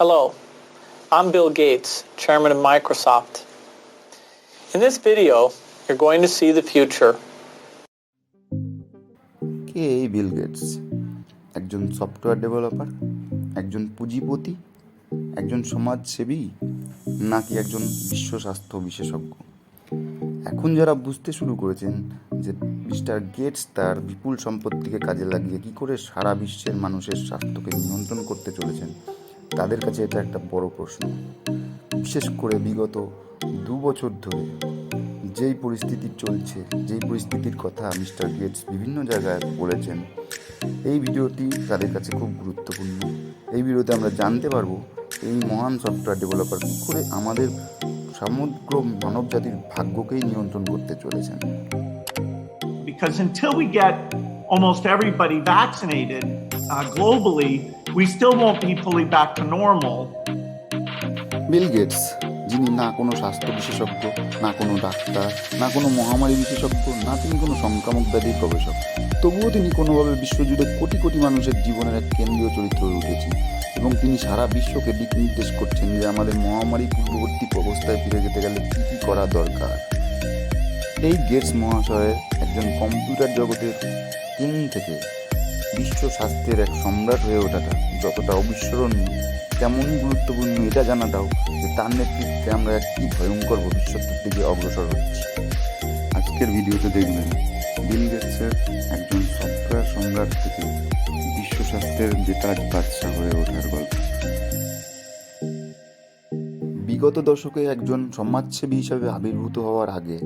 Hello, I'm Bill Gates, Chairman of Microsoft. In this video, you're going to see the future. কে এই Bill Gates একজন software developer একজন পুঁজিপতি? একজন সমাজসেবী? নাকি একজন বিশ্ব স্বাস্থ্য বিশেষজ্ঞ? এখন যারা বুঝতে শুরু করেছেন যে মিস্টার গেটস তার বিপুল সম্পত্তিকে কাজে লাগিয়ে কী করে সারা বিশ্বের মানুষের স্বাস্থ্যকে নিয়ন্ত্রণ করতে চলেছেন তাদের কাছে এটা একটা বড় প্রশ্ন। বিশেষ করে বিগত দু বছর ধরে যেই পরিস্থিতি চলছে, যেই পরিস্থিতির কথা মিস্টার গেটস বিভিন্ন জায়গায় বলেছেন, এই ভিডিওটি তাদের কাছে খুব গুরুত্বপূর্ণ। এই ভিডিওতে আমরা জানতে পারব এই মহান সফটওয়্যার ডেভেলপার কী করে আমাদের সমগ্র মানবজাতির ভাগ্যকেই নিয়ন্ত্রণ করতে চলেছেন। Because until we get almost everybody vaccinated uh, globally, we still won't be fully back to normal. Bill Gates যিনি না কোনো স্বাস্থ্য বিশেষজ্ঞ না কোনো ডাক্তার না কোনো মহামারী বিশেষজ্ঞ না তিনি কোনো সংক্রামক ব্যাধির গবেষক তবুও তিনি কোনোভাবে বিশ্বজুড়ে কোটি কোটি মানুষের জীবনের এক কেন্দ্রীয় চরিত্র হয়ে উঠেছেন এবং তিনি সারা বিশ্বকে দিক নির্দেশ করছেন যে আমাদের মহামারী পূর্ববর্তী অবস্থায় ফিরে যেতে গেলে কী কী করা দরকার এই গেটস মহাশয়ের একজন কম্পিউটার জগতের কিং থেকে বিশ্ব স্বাস্থ্যের এক সম্রাট হয়ে ওঠাটা যতটা অবিস্মরণীয়, তেমনই গুরুত্বপূর্ণ এটা জানাটাও যে তার নেতৃত্বে আমরা একটি ভয়ঙ্কর ভবিষ্যতের দিকে অগ্রসর হচ্ছি। আজকের ভিডিওতে দেখবেন, বিল গেটসের একজন সফটওয়্যার সম্রাট থেকে বিশ্ব স্বাস্থ্যের যে তাজ বাদশাহ হয়ে ওঠার গল্প। বিগত দশকে একজন সমাজসেবী হিসাবে আবির্ভূত হওয়ার আগে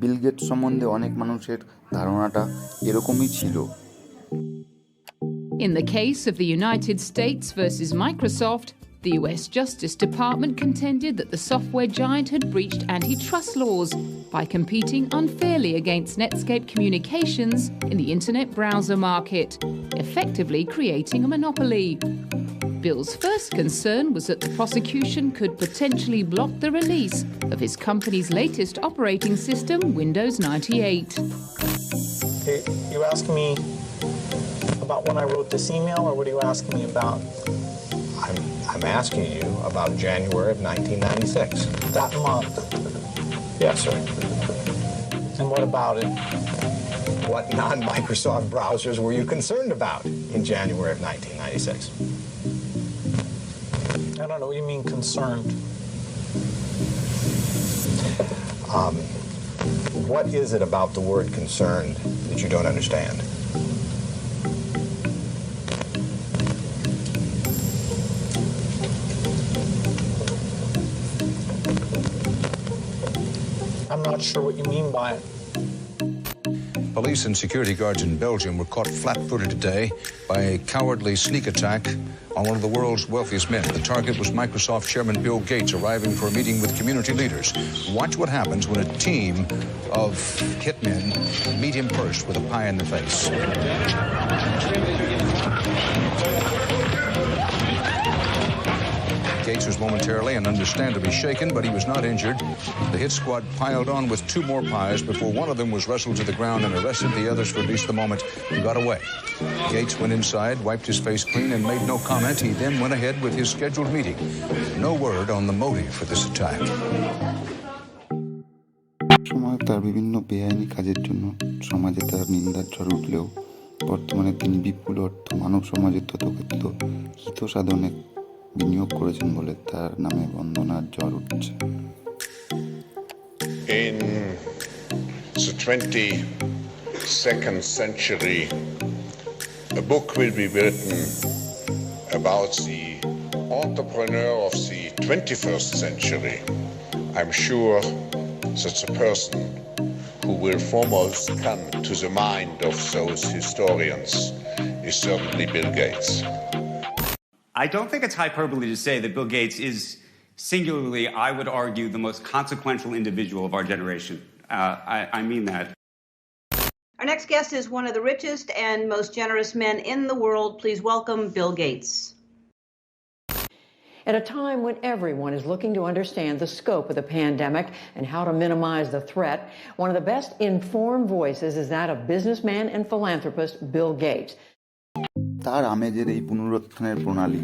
বিল গেটস সম্বন্ধে অনেক মানুষের ধারণাটা এরকমই ছিল In the case of the United States versus Microsoft, the US Justice Department contended that the software giant had breached antitrust laws by competing unfairly against Netscape Communications in the internet browser market, effectively creating a monopoly. Bill's first concern was that the prosecution could potentially block the release of his company's latest operating system, Windows 98. You, you asking me about when I wrote this email, or what are you asking me about? I'm, I'm asking you about January of 1996. That month. Yes, sir. And what about it? What non Microsoft browsers were you concerned about in January of 1996? I don't know what you mean concerned. Um, what is it about the word concerned that you don't understand? I'm not sure what you mean by it. Police and security guards in Belgium were caught flat-footed today by a cowardly sneak attack on one of the world's wealthiest men. The target was Microsoft Chairman Bill Gates arriving for a meeting with community leaders. Watch what happens when a team of hitmen meet him first with a pie in the face. Gates was momentarily and understandably shaken, but he was not injured. The hit squad piled on with two more pies before one of them was wrestled to the ground and arrested. The others, for at least the moment, got away. Gates went inside, wiped his face clean, and made no comment. He then went ahead with his scheduled meeting. No word on the motive for this attack. সময় তার বিভিন্ন বেআইনি কাজের জন্য সমাজে তার নিন্দার ঝড় উঠলেও বর্তমানে তিনি বিপুল অর্থ মানব সমাজের তথাকথিত হিত সাধনে বিনিয়োগ করেছেন বলে তার নামে বন্দনার ঝড় উঠছে In the 22nd century, a book will be written about the entrepreneur of the 21st century. I'm sure that the person who will foremost come to the mind of those historians is certainly Bill Gates. I don't think it's hyperbole to say that Bill Gates is singularly, I would argue, the most consequential individual of our generation. Uh, I, I mean that. Our next guest is one of the richest and most generous men in the world. Please welcome Bill Gates. At a time when everyone is looking to understand the scope of the pandemic and how to minimize the threat, one of the best informed voices is that of businessman and philanthropist Bill Gates. তার আমেজের এই পুনরুত্থানের প্রণালী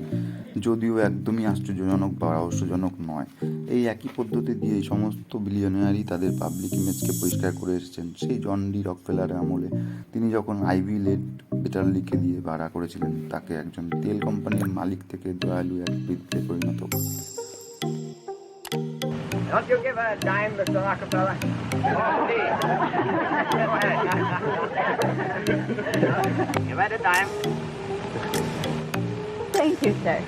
যদিও একদমই আশ্চর্যজনক বা রহস্যজনক নয় এই একই পদ্ধতি দিয়ে সমস্ত বিলিয়নিয়ারই তাদের পাবলিক ইমেজকে পরিষ্কার করে এসেছেন সেই জন ডি রকফেলারের আমলে তিনি যখন আইভি লেট বেটার লিখে দিয়ে ভাড়া করেছিলেন তাকে একজন তেল কোম্পানির মালিক থেকে দয়ালু এক বৃদ্ধে পরিণত Don't you give a dime, Mr. Rockefeller? Oh, a dime. Thank you, sir.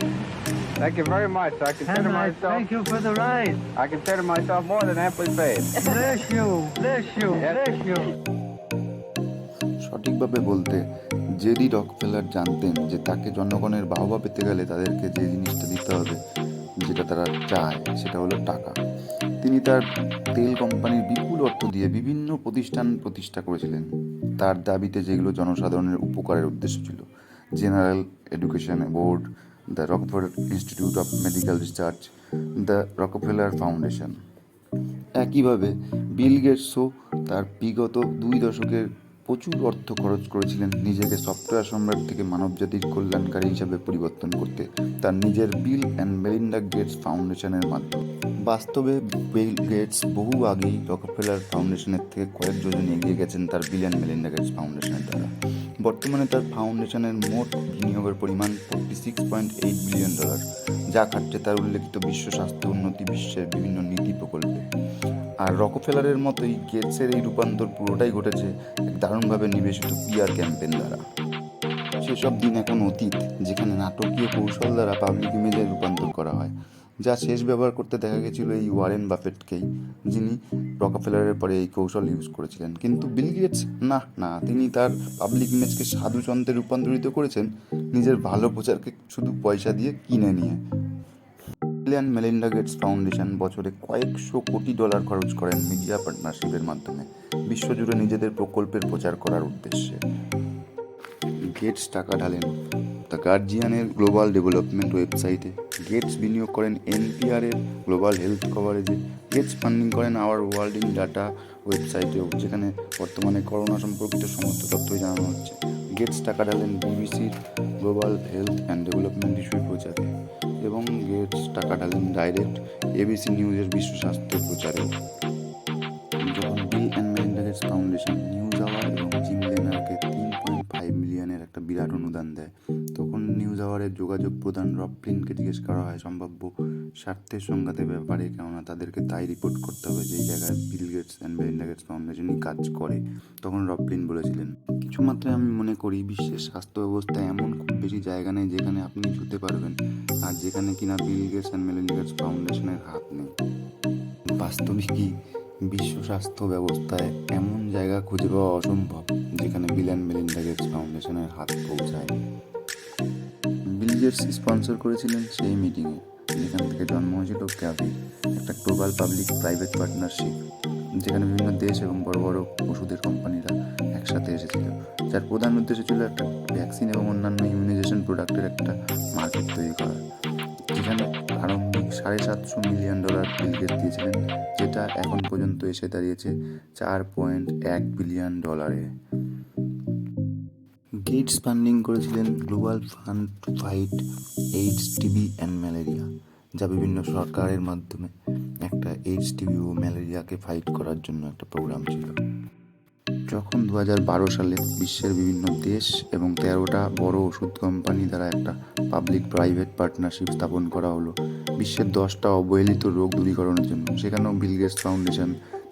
Thank you very much. I consider myself. Thank you for the ride. I consider myself more than amply paid. bless you, bless you, yes. bless you. সঠিকভাবে বলতে JD Rockefeller জানতেন যে তাকে জনগণের বাহবা পেতে গেলে তাদেরকে যে জিনিসটা দিতে হবে যেটা তারা চায় সেটা হলো টাকা তিনি তার তেল কোম্পানির বিপুল অর্থ দিয়ে বিভিন্ন প্রতিষ্ঠান প্রতিষ্ঠা করেছিলেন তার দাবিতে যেগুলো জনসাধারণের উপকারের উদ্দেশ্য ছিল general education board the Rockefeller Institute of medical research the Rockefeller foundation একইভাবে বিল গেটসও তার বিগত দুই দশকের প্রচুর অর্থ খরচ করেছিলেন নিজেকে সফটওয়্যার সম্রাট থেকে মানবজাতির কল্যাণকারী হিসাবে পরিবর্তন করতে তার নিজের বিল অ্যান্ড মেলিন্ডা গেটস ফাউন্ডেশনের মাধ্যমে। বাস্তবে বিল গেটস বহু আগেই রকফেলার ফাউন্ডেশনের থেকে কয়েক যোজন এগিয়ে গেছেন তার বিল অ্যান্ড মেলিন্ডা গেটস ফাউন্ডেশনের দ্বারা। বর্তমানে তার ফাউন্ডেশনের মোট বিনিয়োগের পরিমাণ forty six point eight billion dollar যা খাটছে তার উল্লেখিত বিশ্ব স্বাস্থ্য উন্নতি বিশ্বের বিভিন্ন নীতি প্রকল্পে। আর রকফেলারের মতোই গেটসের এই রূপান্তর পুরোটাই ঘটেছে দারুণভাবে নিবেশিত পিআর ক্যাম্পেন দ্বারা। সেসব দিন এখন অতীত, যেখানে নাটকীয় কৌশল দ্বারা পাবলিক ইমেজের রূপান্তর করা হয়। যা শেষ ব্যবহার করতে দেখা গেছিল এই ওয়ারেন বাফেটকেই, যিনি রকফেলারের পরে এই কৌশল ইউজ করেছিলেন। কিন্তু বিল গেটস, না না, তিনি তার পাবলিক ইমেজকে সাধুচন্দ্রে রূপান্তরিত করেছেন, নিজের ভালো প্রচারকে শুধু পয়সা দিয়ে কিনে নিয়ে। Bill and Melinda Gates foundation বছরে কয়েকশো কোটি ডলার খরচ করেন মিডিয়া পার্টনারশিপের মাধ্যমে, বিশ্বজুড়ে নিজেদের প্রকল্পের প্রচার করার উদ্দেশ্যে। গেটস টাকা ঢালেন। দ্য গার্জিয়ানের গ্লোবাল ডেভেলপমেন্ট ওয়েবসাইটে গেটস বিনিয়োগ করেন এনপিআরের গ্লোবাল হেলথ কভারেজে। গেটস ফান্ডিং করেন আওয়ার ওয়ার্ল্ড ইন ডাটা ওয়েবসাইটেও, যেখানে বর্তমানে করোনা সম্পর্কিত সমস্ত তথ্যই জানানো হচ্ছে। গেটস টাকা ঢালেন বিবিসির গ্লোবাল হেলথ অ্যান্ড ডেভেলপমেন্ট ইস্যুর প্রচারে এবং গেটস টাকা ঢালেন ডাইরেক্ট এবিসি নিউজের বিশ্ব স্বাস্থ্য প্রচারেও যখন Bill and Melinda Gates Foundation news hour এবং জিম লেনারকে তিন পয়েন্ট ফাইভ মিলিয়নের একটা বিরাট অনুদান দেয় তখন যোগাযোগ প্রধান রব জিজ্ঞেস করা হয়, সম্ভাব্য স্বার্থের সংঘাতের ব্যাপারে, কেননা তাদেরকে তাই রিপোর্ট করতে হবে যেই জায়গায় Bill Gates and Melinda Gates ফাউন্ডেশনই কাজ করে, তখন রব বলেছিলেন। কিছু মাত্রায় আমি মনে করি, বিশ্বের স্বাস্থ্য ব্যবস্থা এমন খুব বেশি জায়গা নেই যেখানে আপনি ঝুঁতে পারবেন, আর যেখানে কিনা Bill Gates and Melinda Gates ফাউন্ডেশনের হাত নেই। বাস্তবিকই বিশ্ব স্বাস্থ্য ব্যবস্থায় এমন জায়গা খুঁজে পাওয়া অসম্ভব, যেখানে বিল অ্যান্ড মেলিন্ডা গেটস ফাউন্ডেশনের হাত পৌঁছায় বিল গেটস স্পন্সর করেছিলেন সেই মিটিংয়ে যেখান থেকে জন্ম হয়েছিল ক্যাভির একটা গ্লোবাল পাবলিক প্রাইভেট পার্টনারশিপ যেখানে বিভিন্ন দেশ এবং বড় বড় ওষুধের কোম্পানিরা একসাথে এসেছিল, যার প্রধান উদ্দেশ্য ছিল একটা ভ্যাকসিন এবং অন্যান্য ইমিউনাইজেশন প্রোডাক্টের একটা মার্কেট তৈরি করা, যেখানে আরম্ভিক সাড়ে সাতশো মিলিয়ন ডলার বিল গেট দিয়েছিলেন, যেটা এখন পর্যন্ত এসে দাঁড়িয়েছে চার পয়েন্ট এক বিলিয়ন ডলারে গেটস ফান্ডিং করেছিলেন Global Fund fight AIDS TB and malaria যা বিভিন্ন সরকারের মাধ্যমে একটা এইডস টিবি ও ম্যালেরিয়াকে ফাইট করার জন্য একটা প্রোগ্রাম ছিল। যখন দু সালে বিশ্বের বিভিন্ন দেশ এবং তেরোটা বড় ওষুধ কোম্পানি দ্বারা একটা পাবলিক প্রাইভেট পার্টনারশিপ স্থাপন করা হলো, বিশ্বের দশটা অবহেলিত রোগ দূরীকরণের জন্য। সেখানেও বিল গেটস ফাউন্ডেশন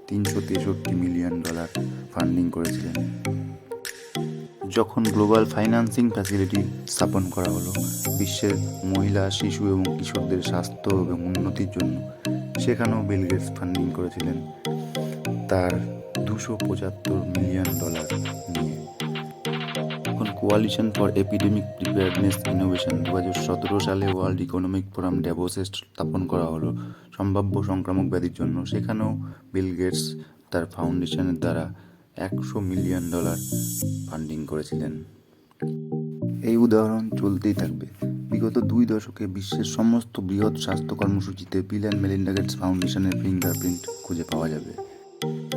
তিনশো তেষট্টি মিলিয়ন ডলার ফান্ডিং করেছিলেন। যখন গ্লোবাল ফাইন্যান্সিং ফ্যাসিলিটি স্থাপন করা হলো, বিশ্বের মহিলা, শিশু এবং কিশোরদের স্বাস্থ্য এবং উন্নতির জন্য, সেখানেও বিল গেটস ফান্ডিং করেছিলেন তার দুশো পঁচাত্তর মিলিয়ন ডলার নিয়ে। এখন Coalition for Epidemic Preparedness Innovation দু হাজার সতেরো সালে ওয়ার্ল্ড ইকোনমিক ফোরাম ড্যাভোসে স্থাপন করা হলো সম্ভাব্য সংক্রামক ব্যাধির জন্য। সেখানেও বিল গেটস তার ফাউন্ডেশনের দ্বারা একশো মিলিয়ন ডলার ফান্ডিং করেছিলেন। এই উদাহরণ চলতেই থাকবে। বিগত দুই দশকে বিশ্বের সমস্ত বৃহৎ স্বাস্থ্য কর্মসূচিতে বিল অ্যান্ড মেলিন্ডা গেটস ফাউন্ডেশনের ফিঙ্গারপ্রিন্ট খুঁজে পাওয়া যাবে।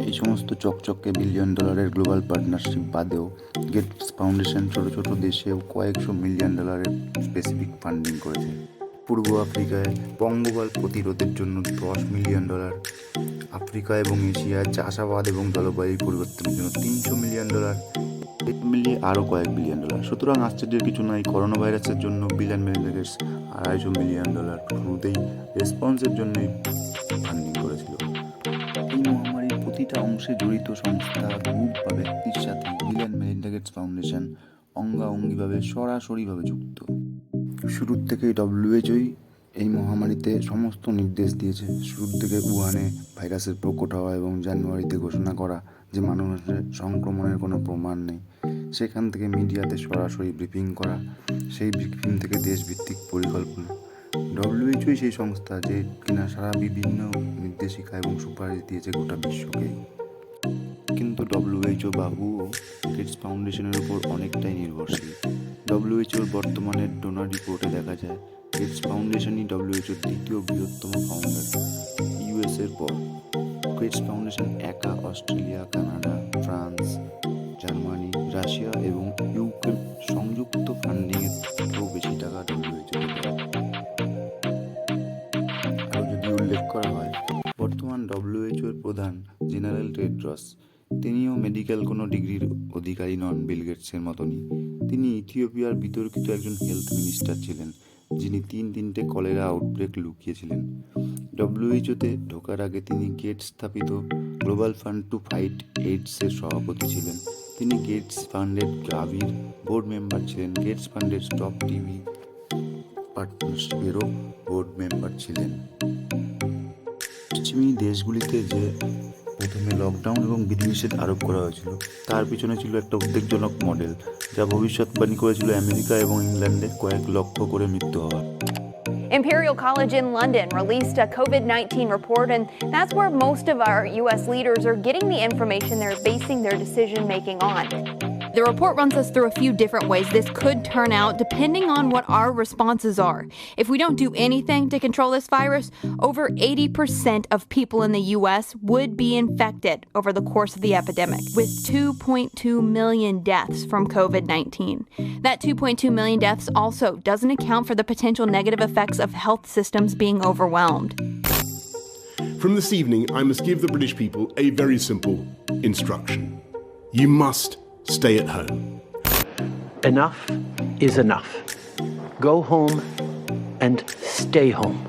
এই সমস্ত চকচকে বিলিয়ন ডলারের গ্লোবাল পার্টনারশিপ বাদেও গেটস ফাউন্ডেশন ছোট ছোট দেশেও কয়েকশো মিলিয়ন ডলারের স্পেসিফিক ফান্ডিং করেছে। পূর্ব আফ্রিকায় পঙ্গপাল প্রতিরোধের জন্য দশ মিলিয়ন ডলার, আফ্রিকা এবং এশিয়ায় চাষাবাদ এবং জলবায়ু পরিবর্তনের জন্য তিনশো মিলিয়ন ডলার মিলিয়ে আরও কয়েক বিলিয়ন ডলার। সুতরাং আশ্চর্যের কিছু নাই করোনা ভাইরাসের জন্য বিল অ্যান্ড গেটস আড়াইশো মিলিয়ন ডলার শুরুতেই রেসপন্সের জন্যই ফান্ডিং করেছিল। এই মহামারীর প্রতিটা অংশে জড়িত সংস্থা গ্রুপ বা ব্যক্তির সাথে বিল অ্যান্ড গেটস ফাউন্ডেশন সরাসরিভাবে যুক্ত। শুরুর থেকেই ডব্লিউএইচওই এই মহামারীতে সমস্ত নির্দেশ দিয়েছে। শুরুর থেকে উহানে ভাইরাসের প্রকট হওয়া এবং জানুয়ারিতে ঘোষণা করা যে মানুষের সংক্রমণের কোনো প্রমাণ নেই। সেখান থেকে মিডিয়াতে সরাসরি ব্রিফিং করা, সেই ব্রিফিং থেকে দেশভিত্তিক পরিকল্পনা। ডব্লিউএইচওই সেই সংস্থা যে কিনা সারা বিভিন্ন নির্দেশিকা এবং সুপারিশ দিয়েছে গোটা বিশ্বকে। কিন্তু ডব্লিউএইচও বাবু ও গেটস ফাউন্ডেশনের উপর অনেকটাই নির্ভরশীল। ডব্লিউএইচওর বর্তমানের ডোনার রিপোর্টে দেখা যায় গেটস ফাউন্ডেশনই ডব্লিউএইচওর দ্বিতীয় বৃহত্তম ফাউন্ডার ইউএসের পর। গেটস ফাউন্ডেশন একা, Australia, Canada, France, Germany, Russia এবং ইউকে সংযুক্ত ফান্ডিংয়ের থেকেও বেশি টাকা ডব্লিউএইচও আরও যদি উল্লেখ করা হয়, বর্তমান ডব্লিউএইচওর প্রধান জেনারেল টেড্রস, তিনিও মেডিকেল কোনো ডিগ্রির অধিকারী নন বিল গেটসের মতনই। তিনি ইথিওপিয়ার বিতর্কিত একজন হেলথ মিনিস্টার ছিলেন, যিনি তিন তিনটে কলেরা আউটব্রেক লুকিয়েছিলেন। ডব্লিউএইচওতে ঢোকার আগে তিনি গেটস স্থাপিত গ্লোবাল ফান্ড টু ফাইট এইডসের সভাপতি ছিলেন। তিনি গেটস ফান্ডের গ্রাভির বোর্ড মেম্বার ছিলেন গেটস ফান্ডের স্টপ টিভি পার্টনারশিপেরও বোর্ড মেম্বার ছিলেন। পশ্চিমী দেশগুলিতে যে প্রথমে লকডাউন এবং বিধিনিষেধ আরোপ করা হয়েছিল তার পিছনে ছিল একটা উদ্বেগজনক মডেল যা ভবিষ্যৎবাণী করেছিল আমেরিকা এবং ইংল্যান্ডে কয়েক লক্ষ করে মৃত্যু হওয়ার Imperial College in London released a COVID 19 report, and that's where most of our U.S. leaders are getting the information they're basing their decision making on. The report runs us through a few different ways this could turn out depending on what our responses are. If we don't do anything to control this virus, over 80% of people in the U.S. would be infected over the course of the epidemic, with 2.2 million deaths from COVID 19. That 2.2 million deaths also doesn't account for the potential negative effects of health systems being overwhelmed. From this evening, I must give the British people a very simple instruction. You must stay at home. Enough is enough. Go home and stay home.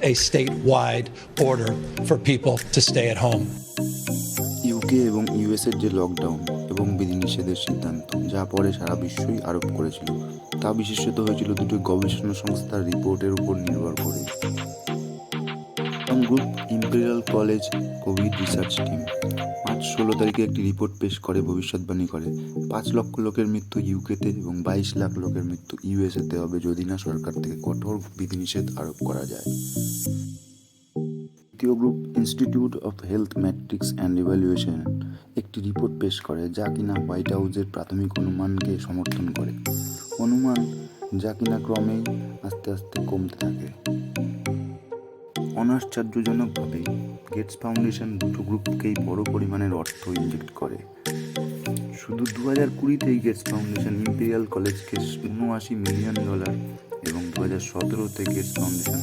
A statewide order for people to stay at home. UK এবং ইউএসের যে lockdown এবং বিধিনিষেধের সিদ্ধান্ত যা পরে সারা বিশ্বই আরোপ করেছিল তা বিশেষত হয়েছিল দুটি গবেষণা সংস্থার রিপোর্টের উপর নির্ভর করে group Imperial College COVID research team ষোলো তারিখে একটি রিপোর্ট পেশ করে, ভবিষ্যৎবাণী করে। পাঁচ লক্ষ লোকের মৃত্যু ইউকেতে এবং বাইশ লাখ লোকের মৃত্যু ইউএসএতে হবে যদি না সরকার থেকে কঠোর বিধিনিষেধ আরোপ করা যায়। দ্বিতীয় group Institute of Health Metrics and Evaluation একটি রিপোর্ট পেশ করে, যা কিনা হোয়াইট হাউসের প্রাথমিক অনুমানকে সমর্থন করে। অনুমান যা কিনা ক্রমেই আস্তে আস্তে কমতে থাকে। অনাশ্চর্যজনকভাবে গেটস ফাউন্ডেশন দুটো গ্রুপকেই বড় পরিমাণের অর্থ ইনজেক্ট করে। শুধু দু হাজার কুড়িতেই গেটস ফাউন্ডেশন ইম্পেরিয়াল কলেজকে উনআশি মিলিয়ন ডলার এবং দু হাজার সতেরোতে গেটস ফাউন্ডেশন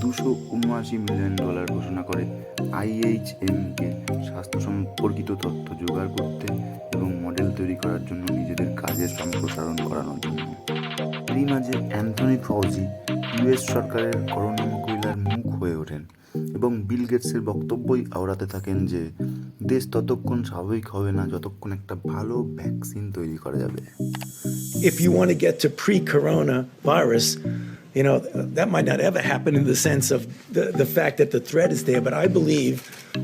দুশো উনআশি মিলিয়ন ডলার ঘোষণা করে আইএইচএমকে স্বাস্থ্য সম্পর্কিত তথ্য জোগাড় করতে এবং মডেল তৈরি করার জন্য নিজেদের কাজের সম্প্রসারণ করানোর জন্য। এরই মাঝে Anthony Fauci ইউএস সরকারের করোনা মোকাবিলার মুখ হয়ে ওঠেন এবং বিল গেটসের বক্তব্যই আওড়াতে থাকেন যে দেশ ততক্ষণ স্বাভাবিক হবে না যতক্ষণ একটা ভালো ভ্যাকসিন তৈরি করা যাবে if you want to get to pre-corona virus, you know, that might not ever happen in the sense of the, the fact that the threat is there. But I believe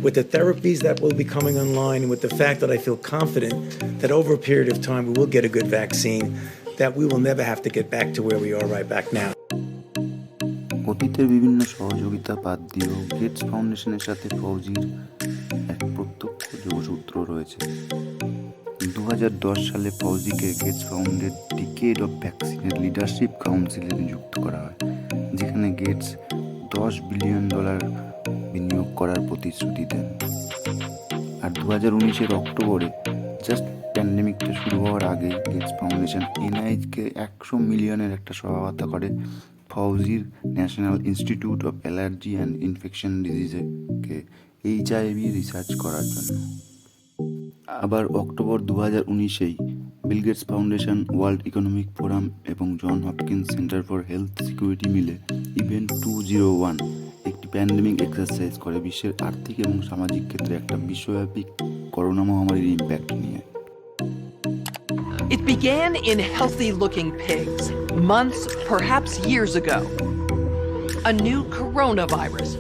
with the therapies that will be coming online and with the fact that I feel confident that over a period of time we will get a good vaccine, that we will never have to get back to where we are right back now. অতীতের বিভিন্ন সহযোগিতা বাদ দিয়েও Gates ফাউন্ডেশনের সাথে ফৌজির এক প্রত্যক্ষ যোগসূত্র রয়েছে। দু হাজার দশ সালে ফৌজিকে গেটস ফাউন্ডের ডিকেড অফ ভ্যাকসিনের লিডারশিপ কাউন্সিলে নিযুক্ত করা হয়, যেখানে গেটস দশ বিলিয়ন ডলার বিনিয়োগ করার প্রতিশ্রুতি দেন। আর দু হাজার উনিশের অক্টোবরে, জাস্ট প্যান্ডেমিকটা শুরু হওয়ার আগে গেটস ফাউন্ডেশন এনআইজকে একশো মিলিয়নের একটা সহায়তা করে। ফৌজির National Institute of Allergy and Infection ডিজিজকে HIV research করার জন্য। আবার অক্টোবর দু হাজার উনিশেই Bill Gates Foundation World Economic Forum এবং John Hopkins Center for Health Security মিলে ইভেন্ট টু জিরো ওয়ান একটি প্যান্ডেমিক এক্সারসাইজ করে বিশ্বের আর্থিক এবং সামাজিক ক্ষেত্রে একটা বিশ্বব্যাপী করোনা মহামারীর ইম্প্যাক্ট নিয়ে। It began in healthy looking pigs, months, perhaps years ago. A new coronavirus.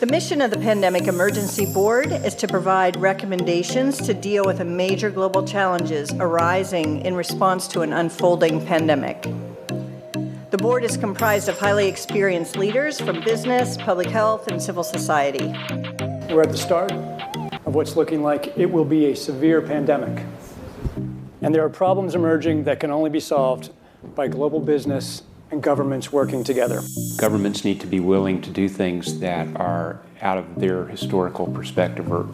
The mission of the Pandemic Emergency Board is to provide recommendations to deal with the major global challenges arising in response to an unfolding pandemic. The board is comprised of highly experienced leaders from business, public health, and civil society. We're at the start of what's looking like it will be a severe pandemic. And there are problems emerging that can only be solved by global business and governments working together. Governments need to be willing to do things that are out of their historical perspective, or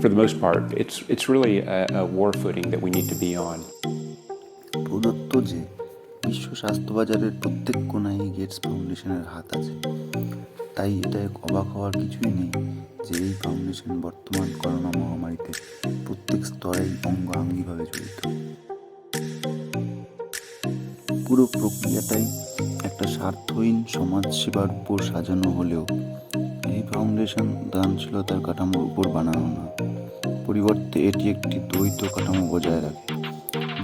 for the most part, it's, it's really a, a war footing that we need to be on. প্রদত্ত যে বিশ্ব স্বাস্থ্য বাজারের প্রত্যেক কোনায় Gates ফাউন্ডেশনের হাত আছে তাই এটা এক অবাক হওয়ার কিছুই নেই যে এই ফাউন্ডেশন বর্তমান করোনা মহামারীতে প্রত্যেক স্তরেই অঙ্গাঙ্গিভাবে জড়িত। পুরো প্রক্রিয়াটাই একটা স্বার্থহীন সমাজ সেবার উপর সাজানো হলেও এই ফাউন্ডেশন দানশীলতার কাঠামোর উপর বানানো না। পরিবর্তে এটি একটি দ্বৈত কাঠামো বজায় রাখে।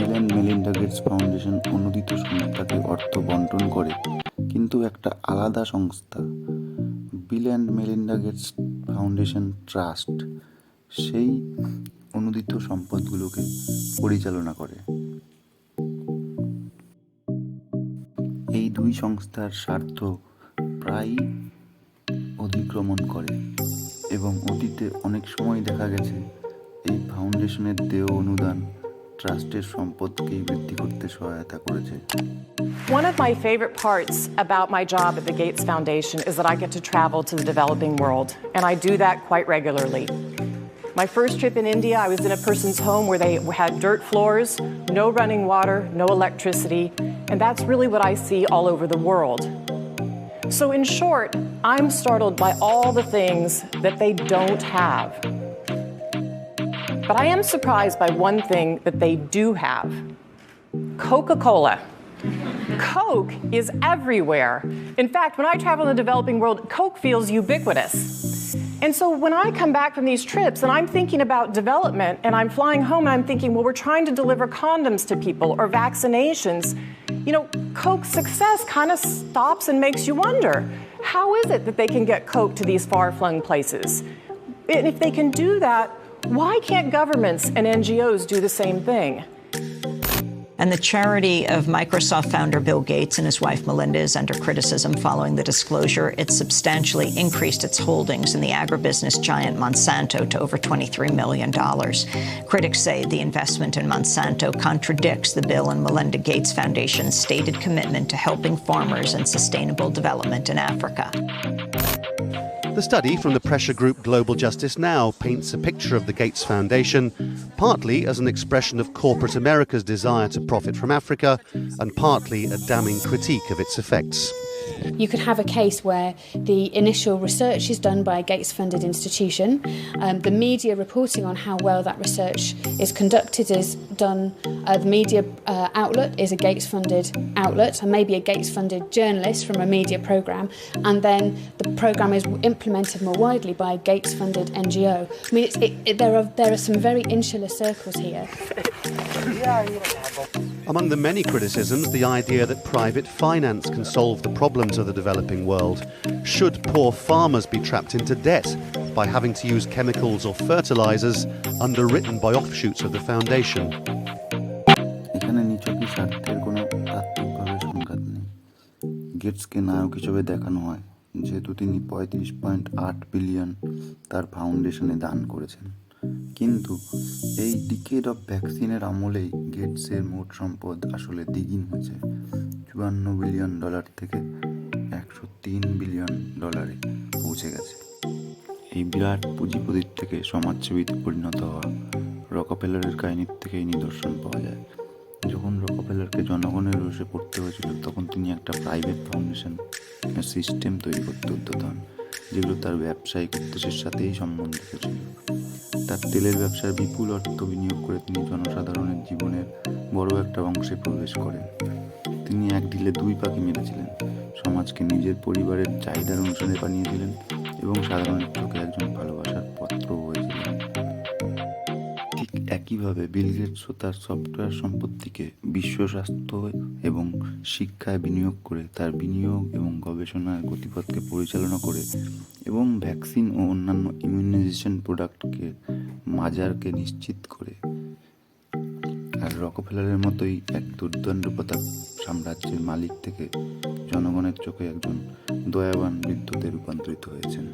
অ্যান্ড মেলিন্ডা গেটস ফাউন্ডেশন অনুদিত সংস্থাকে অর্থ বন্টন করে, কিন্তু একটা আলাদা সংস্থা Bill and Melinda Gates Foundation Trust সেই অনুদিত সম্পদগুলোকে পরিচালনা করে। এই দুই সংস্থার স্বার্থ প্রায়ই অতিক্রমণ করে এবং অতীতে অনেক সময় দেখা গেছে এই ফাউন্ডেশনের দেয় অনুদান ট্রাস্টের সম্পদকেই বৃদ্ধি করতে সহায়তা করেছে One of my favorite parts about my job at the Gates Foundation is that I get to travel to the developing world, and I do that quite regularly. My first trip in India, I was in a person's home where they had dirt floors, no running water, no electricity, and that's really what I see all over the world. So, in short, I'm startled by all the things that they don't have. But I am surprised by one thing that they do have Coca Cola. Coke is everywhere. In fact, when I travel in the developing world, Coke feels ubiquitous. And so when I come back from these trips and I'm thinking about development and I'm flying home and I'm thinking, well, we're trying to deliver condoms to people or vaccinations, you know, Coke's success kind of stops and makes you wonder how is it that they can get Coke to these far flung places? And if they can do that, why can't governments and NGOs do the same thing? And the charity of Microsoft founder Bill Gates and his wife Melinda is under criticism following the disclosure. It substantially increased its holdings in the agribusiness giant Monsanto to over $23 million. Critics say the investment in Monsanto contradicts the Bill and Melinda Gates Foundation's stated commitment to helping farmers and sustainable development in Africa. The study from the pressure group Global Justice Now paints a picture of the Gates Foundation partly as an expression of corporate America's desire to profit from Africa and partly a damning critique of its effects. You could have a case where the initial research is done by a Gates funded institution, um, the media reporting on how well that research is conducted is done, uh, the media uh, outlet is a Gates funded outlet, and maybe a Gates funded journalist from a media programme, and then the programme is implemented more widely by a Gates funded NGO. I mean, it, it, there, are, there are some very insular circles here. Among the many criticisms, the idea that private finance can solve the problems of the developing world. Should poor farmers be trapped into debt by having to use chemicals or fertilizers underwritten by offshoots of the foundation? এখানে নিছকই স্বার্থের কোনো তাত্ত্বিকভাবে সংঘাত নেই গেটসকে নায়ক হিসেবে দেখানো হয় যেহেতু তিনি পঁয়ত্রিশ পয়েন্ট আট বিলিয়ন তার ফাউন্ডেশনে দান করেছেন কিন্তু এই ডিকেড অফ ভ্যাকসিনের আমলেই গেটসের মোট সম্পদ আসলে দ্বিগুণ হয়েছে। চুয়ান্ন বিলিয়ন ডলার থেকে একশো তিন বিলিয়ন ডলারে পৌঁছে গেছে। এই বিরাট পুঁজিপতির থেকে সমাজসেবীতে পরিণত হওয়া রকফেলারের কাহিনীর থেকেই নিদর্শন পাওয়া যায়। যখন রকফেলারকে জনগণের রোষে পড়তে হয়েছিল, তখন তিনি একটা প্রাইভেট ফাউন্ডেশন সিস্টেম তৈরি করতে উদ্যত হন, যেগুলো তার ব্যবসায়িক উদ্দেশ্যের সাথেই সম্বন্ধিত ছিল। তার তেলের ব্যবসার বিপুল অর্থ বিনিয়োগ করে তিনি জনসাধারণের জীবনের বড় একটা অংশে প্রবেশ করেন। তিনি এক ঢিলে দুই পাখি মেরেছিলেন। সমাজকে নিজের পরিবারের চাহিদার অনুসারে বানিয়েছিলেন এবং সাধারণের চোখে একজন ভালোবাসার পত্র হয়েছিলেন। ঠিক একইভাবে বিল গেটসও তার সফটওয়্যার সম্পত্তিকে বিশ্ব স্বাস্থ্য এবং শিক্ষায় বিনিয়োগ করে তার বিনিয়োগ এবং গবেষণার গতিপথকে পরিচালনা করে এবং ভ্যাকসিন ও অন্যান্য ইমিউনাইজেশন প্রোডাক্টকে মাজারকে নিশ্চিত করে। আর রকফেলারের মতোই এক দুর্দণ্ড প্রতাপ সাম্রাজ্যের মালিক থেকে জনগণের চোখে একজন দয়াবান বৃদ্ধতে রূপান্তরিত হয়েছেন।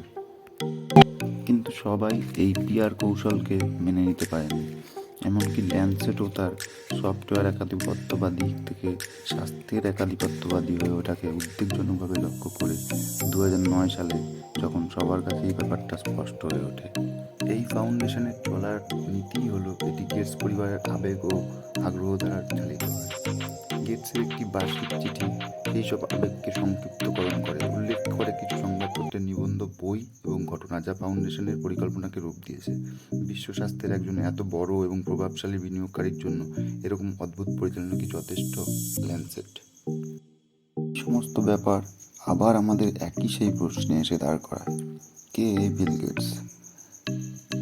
কিন্তু সবাই এই পিআর কৌশলকে মেনে নিতে পারেনি এমনকি ল্যান্ডসেটও তার সফটওয়্যার একাধিপত্যবাদী থেকে স্বাস্থ্যের একাধিপত্যবাদী হয়ে ওটাকে উদ্বেগজনকভাবে লক্ষ্য করে দু সালে যখন সবার কাছে এই ব্যাপারটা স্পষ্ট হয়ে ওঠে। এই ফাউন্ডেশনের চলার নীতি হলো এটি গেটস পরিবারের আবেগ ও আগ্রহ দ্বারা চালিত গেটসের একটি বার্ষিক চিঠি এইসব আবেগকে সংক্ষিপ্তকরণ করে, উল্লেখ করে কিছু সংবাদপত্রের নিবন্ধ, বই এবং ঘটনা যা ফাউন্ডেশনের পরিকল্পনাকে রূপ দিয়েছে। বিশ্ব স্বাস্থ্যের একজন এত বড় এবং প্রভাবশালী বিনিয়োগকারীর জন্য এরকম অদ্ভুত পরিচালনা কি যথেষ্ট? ল্যান্ডসেট সমস্ত ব্যাপার আবার আমাদের একই সেই প্রশ্নে এসে দাঁড় করায়। কে বিল গেটস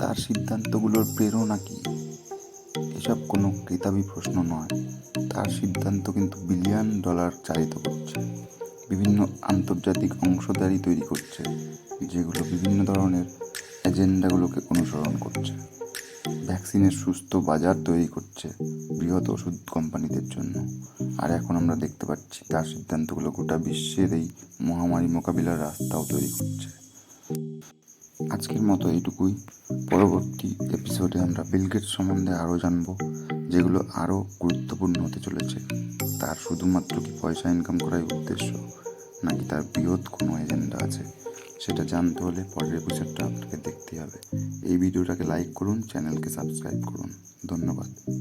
তার সিদ্ধান্তগুলোর প্রেরণা কি? এসব কোনো ক্রেতাবি প্রশ্ন নয়। তার সিদ্ধান্ত কিন্তু বিলিয়ন ডলার চালিত করছে বিভিন্ন আন্তর্জাতিক অংশদারি তৈরি করছে, যেগুলো বিভিন্ন ধরনের এজেন্ডাগুলোকে অনুসরণ করছে। ভ্যাকসিনের সুস্থ বাজার তৈরি করছে বৃহৎ ওষুধ কোম্পানিদের জন্য। আর এখন আমরা দেখতে পাচ্ছি তার সিদ্ধান্তগুলো গোটা বিশ্বের এই মহামারী মোকাবিলার রাস্তাও তৈরি করছে। আজকের মতো এইটুকুই। পরবর্তী এপিসোডে আমরা বিলগেট সম্বন্ধে আরও জানব, যেগুলো আরও গুরুত্বপূর্ণ হতে চলেছে। তার শুধুমাত্র কি পয়সা ইনকাম করাই উদ্দেশ্য, নাকি তার বৃহৎ কোনো এজেন্ডা আছে, সেটা জানতে হলে পরের এপিসোডটা আপনাকে দেখতে হবে। এই ভিডিওটাকে লাইক করুন চ্যানেলকে সাবস্ক্রাইব করুন। ধন্যবাদ।